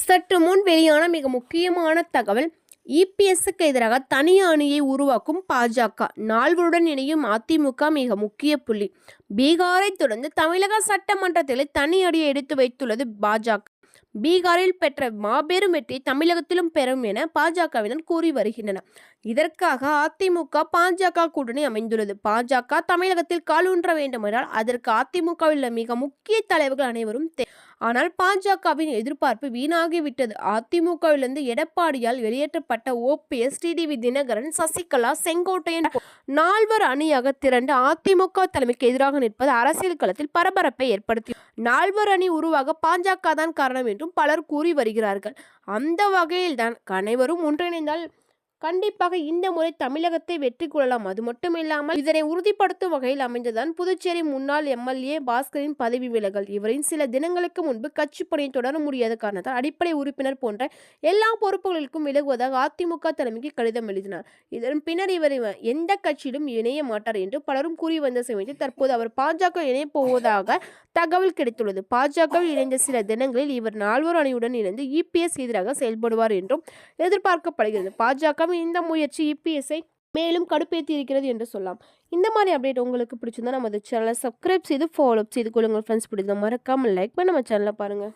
சற்று முன் வெளியான மிக முக்கியமான தகவல் இபிஎஸ்க்கு எதிராக தனி அணியை உருவாக்கும் பாஜக. நால்வருடன் இணையும் அதிமுக மிக முக்கிய புள்ளி. பீகாரை தொடர்ந்து தமிழக சட்டமன்றத்தில் தனி அடியை எடுத்து வைத்துள்ளது பாஜக. பீகாரில் பெற்ற மாபெரும் வெற்றி தமிழகத்திலும் பெறும் என பாஜகவினர் கூறி வருகின்றனர். இதற்காக அதிமுக பாஜக கூட்டணி அமைந்துள்ளது. பாஜக தமிழகத்தில் காலூன்ற வேண்டுமென்றால் அதற்கு அதிமுகவில் உள்ள மிக முக்கிய தலைவர்கள் அனைவரும் ஆனால் பாஜகவின் எதிர்பார்ப்பு வீணாகிவிட்டது. அதிமுகவிலிருந்து எடப்பாடியால் வெளியேற்றப்பட்ட ஓபிஎஸ் டிடிவி தினகரன் சசிகலா செங்கோட்டையன் நால்வர் அணியாக திரண்டு அதிமுக தலைமைக்கு எதிராக நிற்பது அரசியல் களத்தில் பரபரப்பை ஏற்படுத்தி நால்வர் அணி உருவாக பாஜக தான் காரணம் என்றும் பலர் கூறி வருகிறார்கள். அந்த வகையில்தான் அனைவரும் ஒன்றிணைந்தால் கண்டிப்பாக இந்த முறை தமிழகத்தை வெற்றி கொள்ளலாம். அது மட்டும் இல்லாமல் இதனை உறுதிப்படுத்தும் வகையில் அமைந்ததான் புதுச்சேரி முன்னாள் எம்எல்ஏ பாஸ்கரின் பதவி விலகல். இவரின் சில தினங்களுக்கு முன்பு கட்சி பணியை தொடர முடியாத காரணத்தால் அடிப்படை உறுப்பினர் போன்ற எல்லா பொறுப்புகளுக்கும் விலகுவதாக அதிமுக தலைமைக்கு கடிதம் எழுதினார். இதன் பின்னர் இவர் எந்த கட்சியிலும் இணைய மாட்டார் என்று பலரும் கூறி வந்த சமயத்தில் தற்போது அவர் பாஜக இணையப் போவதாக தகவல் கிடைத்துள்ளது. பாஜகவில் இணைந்த சில தினங்களில் இவர் நால்வர் அணியுடன் இணைந்து இபிஎஸ் எதிராக செயல்படுவார் என்றும் எதிர்பார்க்கப்படுகிறது. பாஜக பாஜகவின் இந்த முயற்சி இபிஎஸ்ஐ மேலும் கடுப்பேற்றி இருக்கிறது என்று சொல்லலாம். இந்த மாதிரி அப்டேட் உங்களுக்கு பிடிச்சிருந்தா நம்ம சேனலை சப்ஸ்கிரைப் செய்து ஃபாலோ செய்து கொள்ளுங்கள் ஃப்ரெண்ட்ஸ் பிடிச்சதை மறக்காமல் லைக் பண்ண நம்ம சேனலை பாருங்கள்